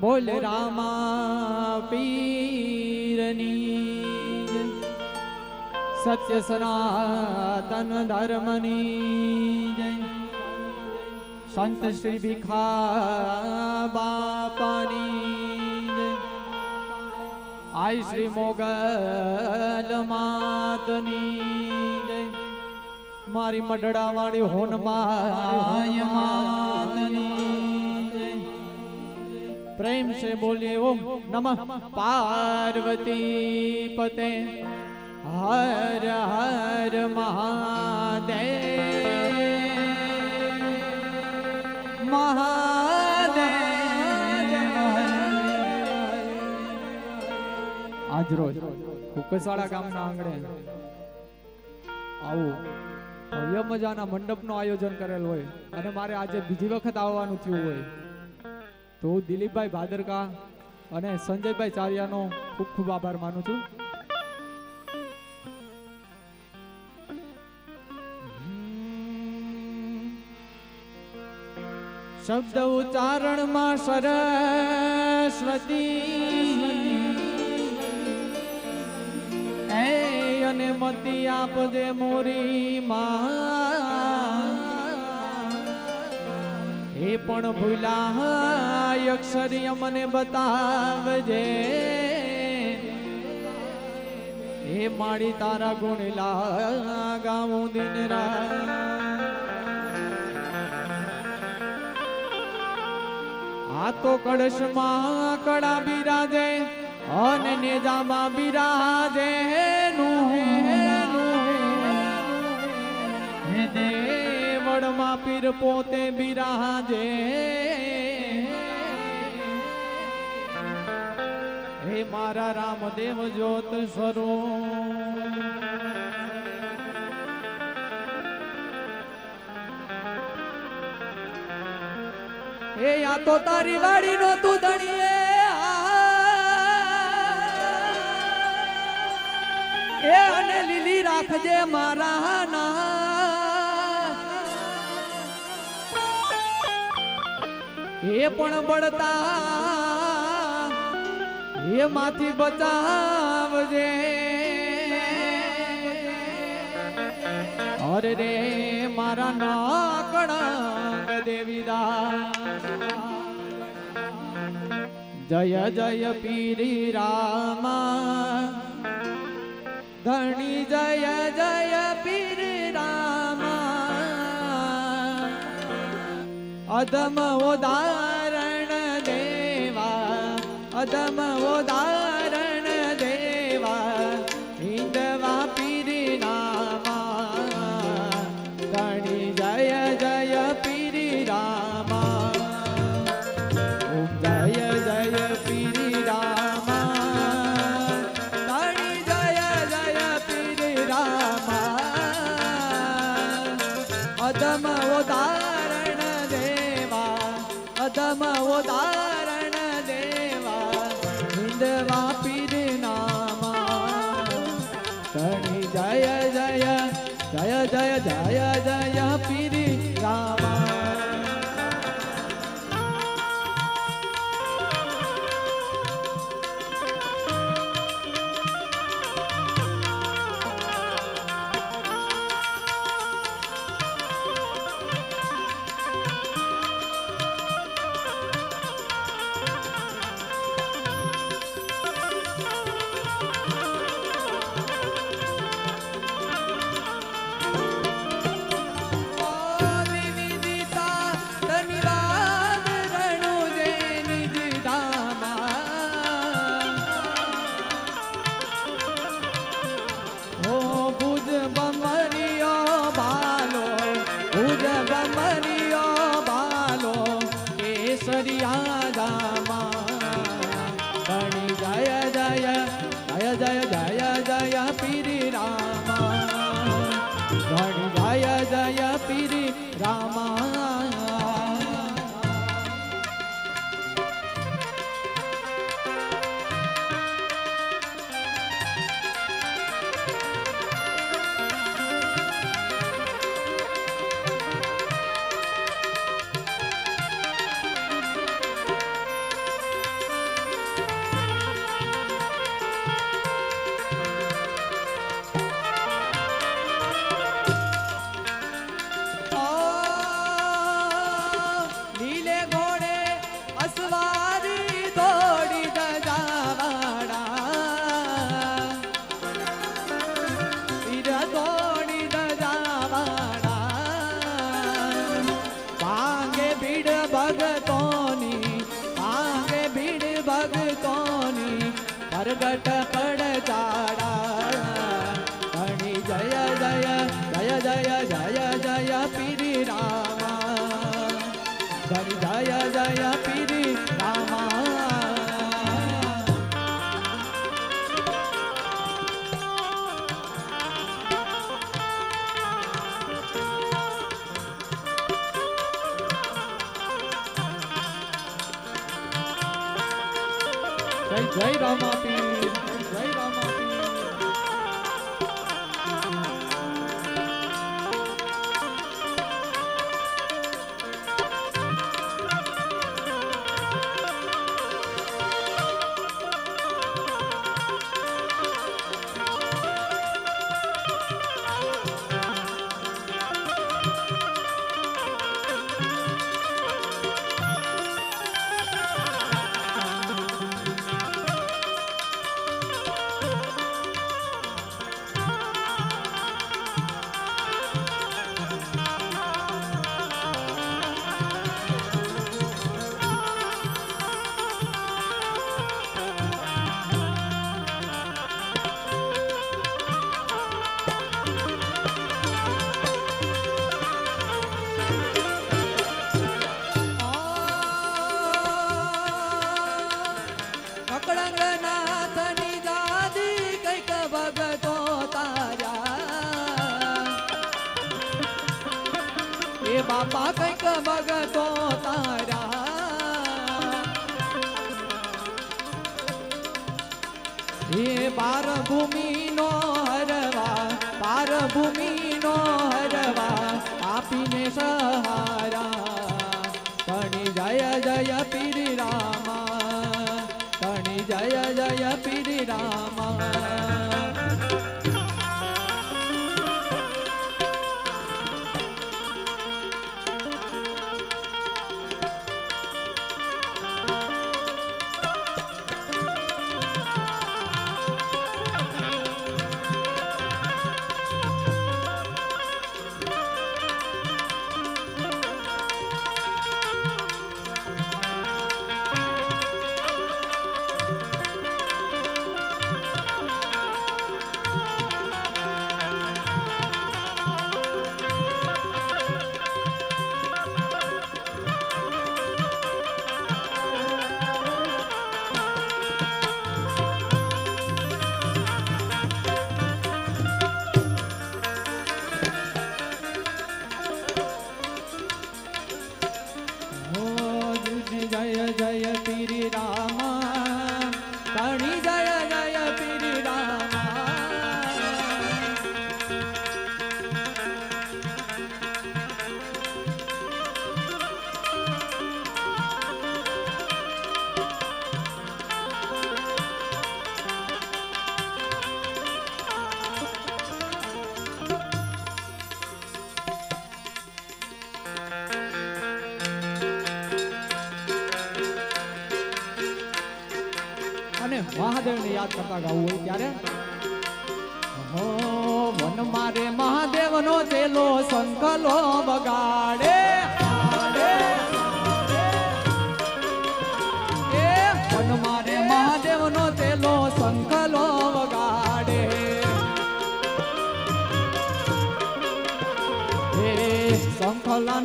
બોલ રામા પીરની જય. સત્ય સનાતન ધર્મની જય. સંત શ્રી ભીખા બાપાની જય. આઈ શ્રી મોગલ માતની મારી મઢડા વાળી હોનમાય માતની પ્રેમ સે બોલીએ ઓમ નમઃ પાર્વતી પતે. હર હર મહાદેવ મહાદેવ આજ રોજ કુકસાળા ગામના આંગણે આવું ભવ્ય મજાના મંડપનું આયોજન કરેલ હોય અને મારે આજે બીજી વખત આવવાનું થયું હોય તો હું દિલીપભાઈ ભાદરકા અને સંજયભાઈ ચારિયાનો ખૂબ ખૂબ આભાર માનું છું શબ્દ ઉચ્ચારણમાં સરસ્વતી. એ અને મતી આપજે મોરી માં, એ પણ ભૂલા અક્ષરીય મને બતાવજે. એ માડી તારા ગુણ ગાવું દિન રાત આ તો કળશમાં કળા બિરાજે અને નેજામાં બિરાજે હે દેવળમાં પીર પોતે બિરાજે હે મારા રામદેવ જ્યોત સ્વરૂપ એ આ તો તારી વાડી નો તું ધણીએ. એ અને લીલી રાખજે મારા ના એ પણ બળતા, એ માંથી બચાવજે. અરે રે, મારા નાકડા દેવીદાસ જય જય પીરી રામ. ધણી જય જય પીરી રામ. અદમ ઉદાહરણ દેવા અદમ ઉદાહરણ જય જય પીરી રામા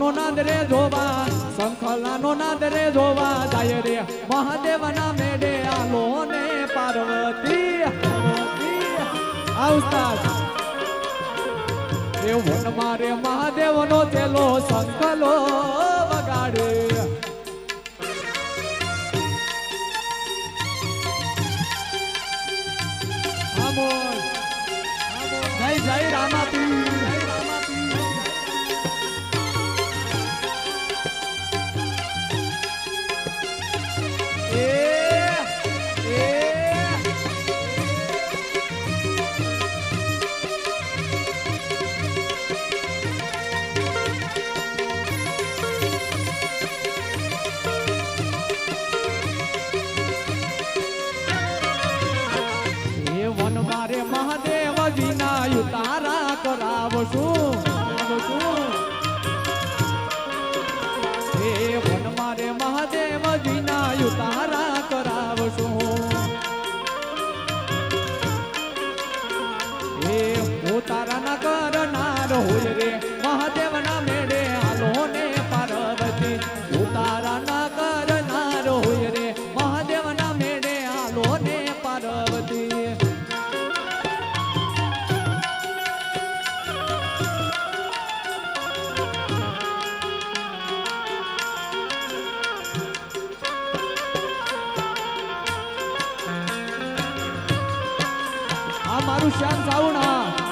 શંખલાનો નાદ જોવા, શંખલાનો નાદ રે જોવા, જાય રે મહાદેવના મેડે આલો ને પાર્વતી આવતા એ વનમાં મહાદેવનો ચેલો શંખલો વગાડે. વિના તારા કરાવશું. આ મારું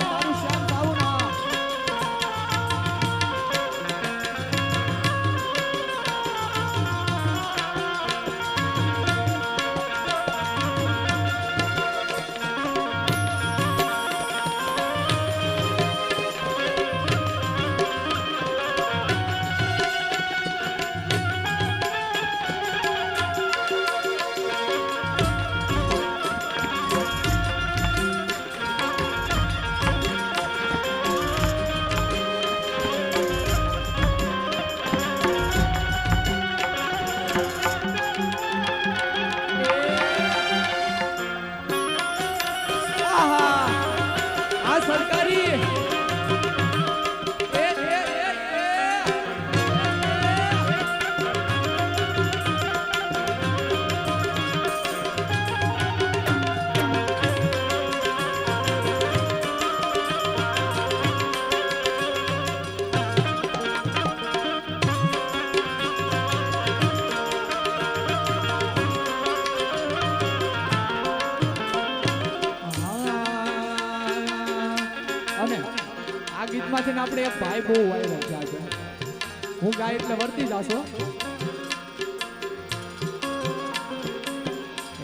એટલે વર્તી જાશો.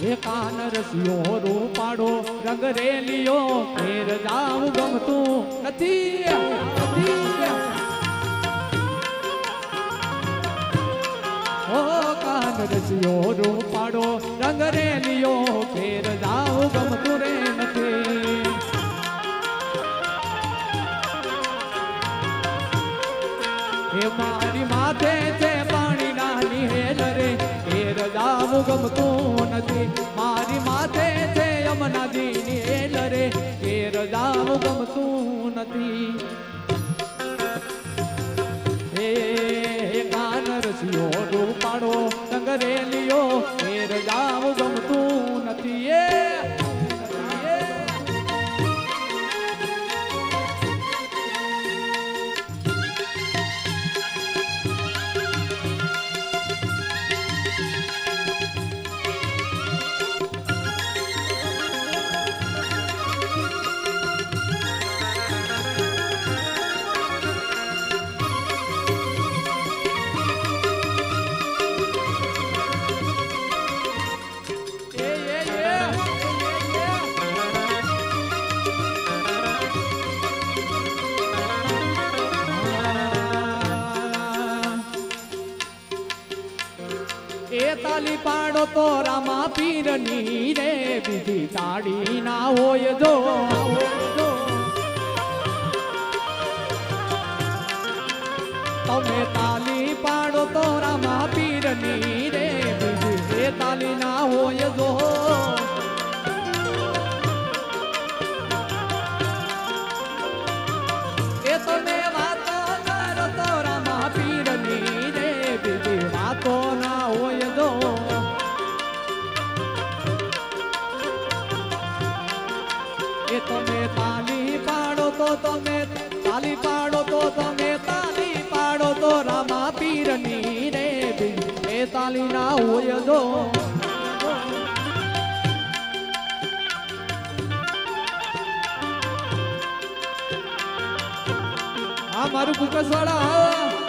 હે કાન રસિયો રૂપાડો રંગ રેલિયો ફેર જાવું ગમતું. નથી ઓ કાન રસિયો રૂપાડો રંગ રેલિયો એ મારી માથે છે પાણી નાની હેલ રે. એ રજાવું ગમતું નથી મારી માથે છે યમુનાજીની હેલ રે. એ રજાવું ગમતું નથી હે કાન રસિયો રૂપાડો ડંગરેલિયો તો રામા પીરની રે, બીજી તાળી ના હોય જો. તમે તાલી પાડો તો રામા પીરની રે, બીજી તાલી તમે તાલી પાડો તો તમે તાલી પાડો તો રામા પીરની રે એ તાલી ના હોય જો. મારું કુકસવાળા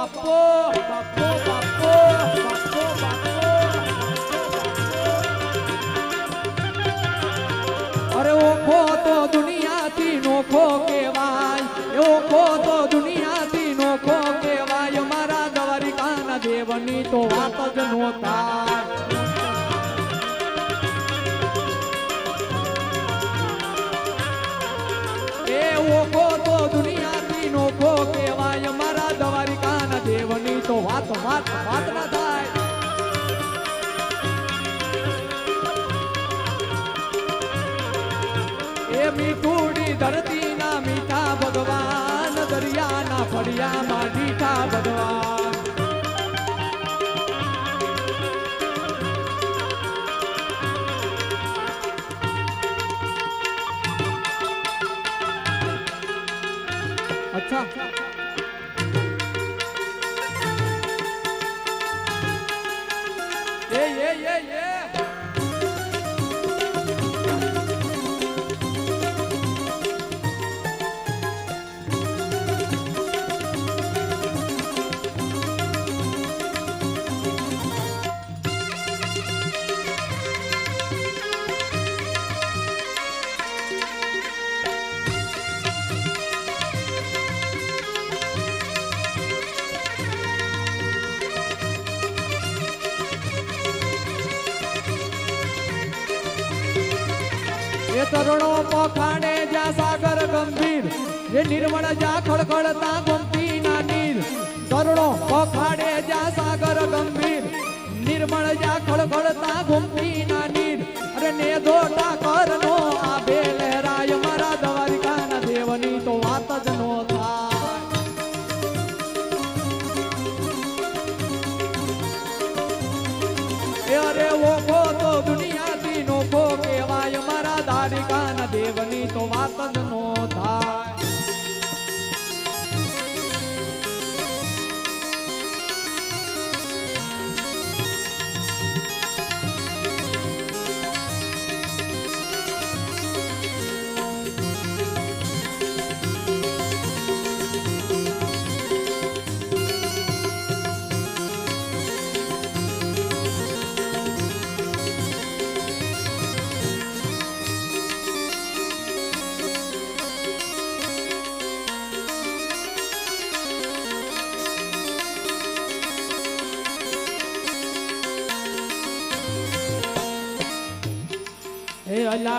બાપો. બાપો વાત વાત ના મીઠુડી મીઠા ભગવાન દરિયાના ફળિયામાં મીઠા ભગવાન. એ નિર્મળ જા ખળખળતા ગોમતી ના નીર. તરુણો પખાડે જા સાગર ગંભીર. નિર્મળ જા ખળખળતા ગોમતી ના નીર. અરે ને દોટા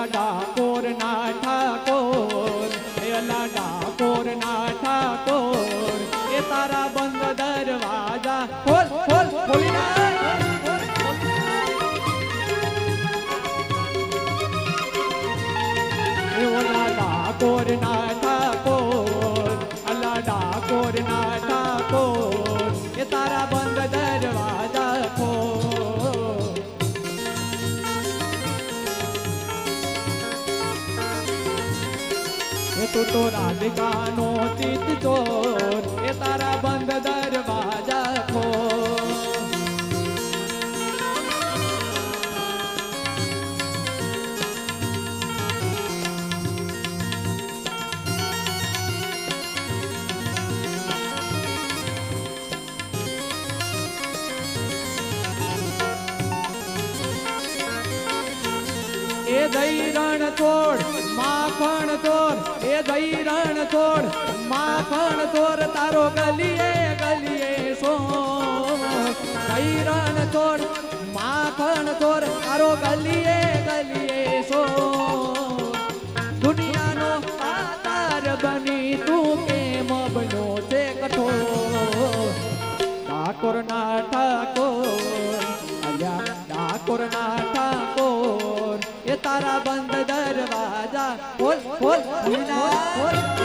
ડાકોર ના ઠાકોર. તું રાધિકાનો ચિત ચોર એ તારા બંધ દરવાજા ખો એ દઈ રણ છોડ માખણ તોર એ દઈ રણ તોર માખણ તોર તારો ગલીએ ગલીએ સો દઈ રણ તોર માખણ તોર તારો ગલીએ ગલીએ સો દુનિયાનો આધાર બની તું કેમ બનો છે કઠો ઠાકોર ના ઠાકોર, અલ્યા ઠાકોર ના ઠાકોર, એ તારા બંધ ખોલ ખોલ ખોલ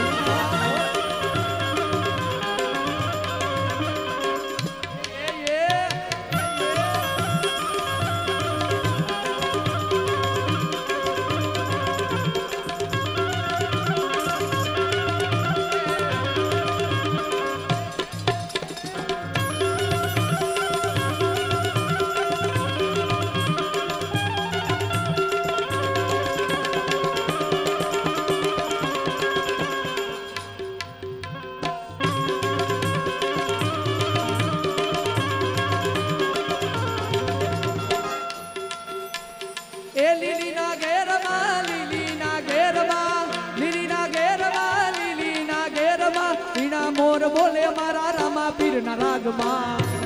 મારા રામા પીર ના રાગમાં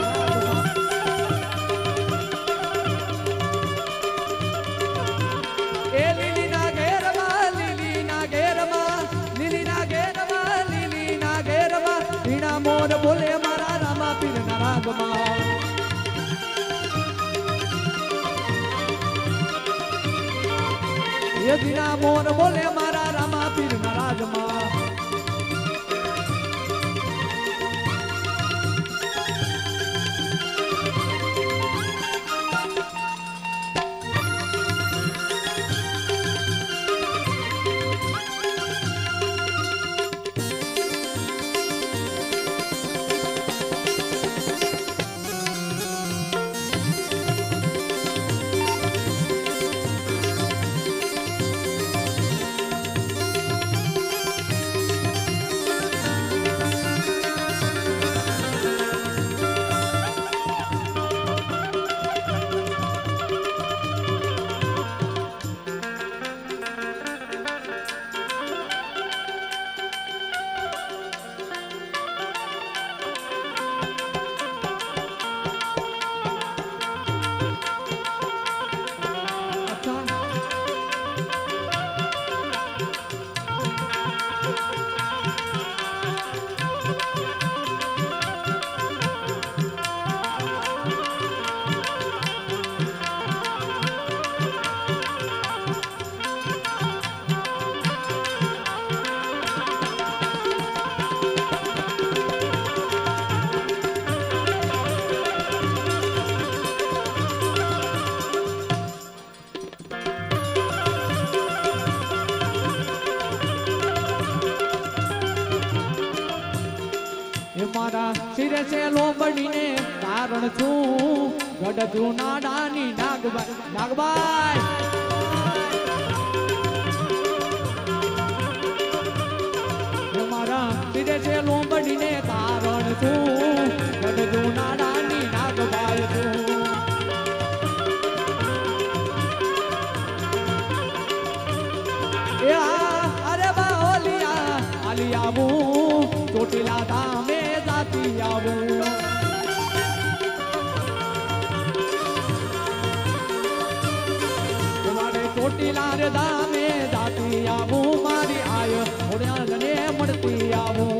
મોર બોલે મારા રામા પીર ના રાગમાં. યદિના મોર બોલે મારા છે લોબડીને કારણ છું. ગઢ જૂના ડાની નાગબાઈ નાગબાઈ ચોટીલા રે દામે દાતી આવું મારી આય. થોડ્યા મળતી આવું.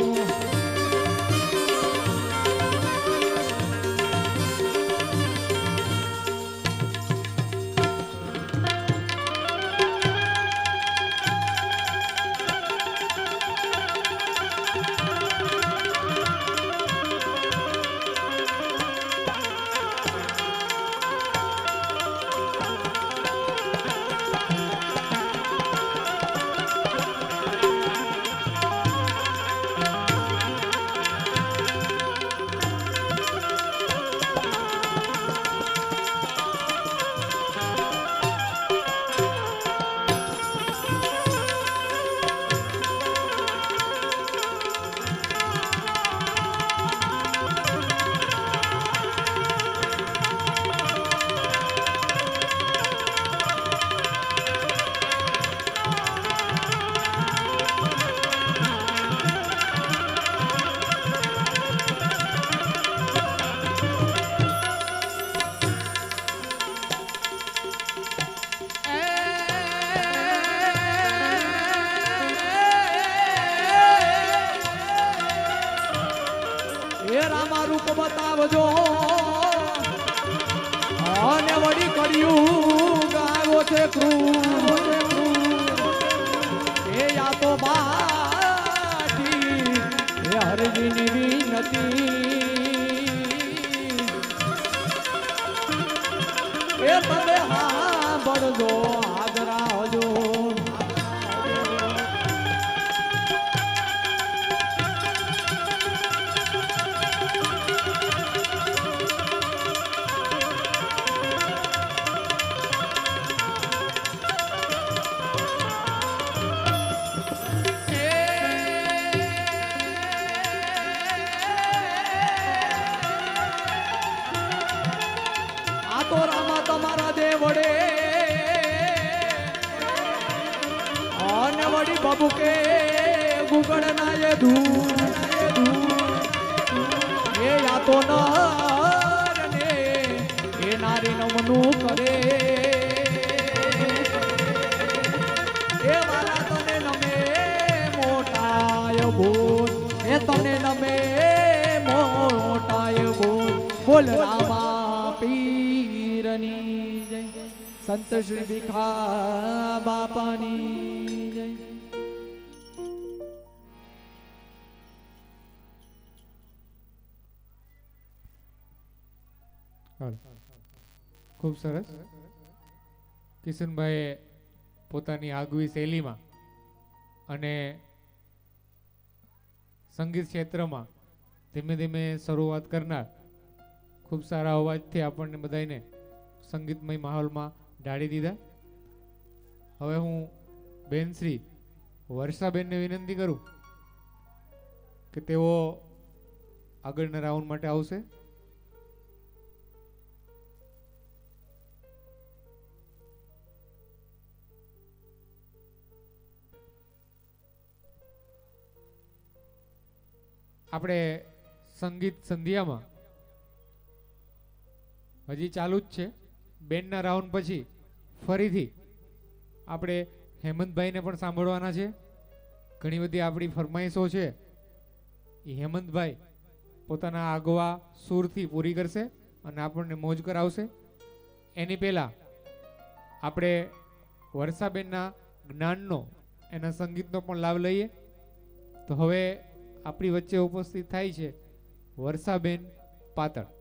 બોલ. બોલ રામા પીરની જય. સંત શ્રી ભીખા બાપાની જય. ખૂબ સરસ. કિશનભાઈએ પોતાની આગવી શૈલીમાં અને સંગીત ક્ષેત્રમાં ધીમે ધીમે શરૂઆત કરનાર ખૂબ સારા અવાજથી આપણને બધાને સંગીતમય માહોલમાં ઢાળી દીધા. હવે હું બેનશ્રી વર્ષાબેનને વિનંતી કરું કે તેઓ આગળના રાઉન્ડ માટે આવશે. આપણે સંગીત સંધ્યામાં હજી ચાલુ જ છે. બેનના રાઉન્ડ પછી ફરીથી આપણે હેમંતભાઈને પણ સાંભળવાના છે. ઘણી બધી આપણી ફરમાઈશો છે. એ હેમંતભાઈ પોતાના આગવા સૂરથી પૂરી કરશે અને આપણને મોજ કરાવશે. એની પહેલાં આપણે વર્ષાબેનના જ્ઞાનનો, એના સંગીતનો પણ લાભ લઈએ. તો હવે આપણી વચ્ચે ઉપસ્થિત થાય છે વર્ષાબેન પાતળ.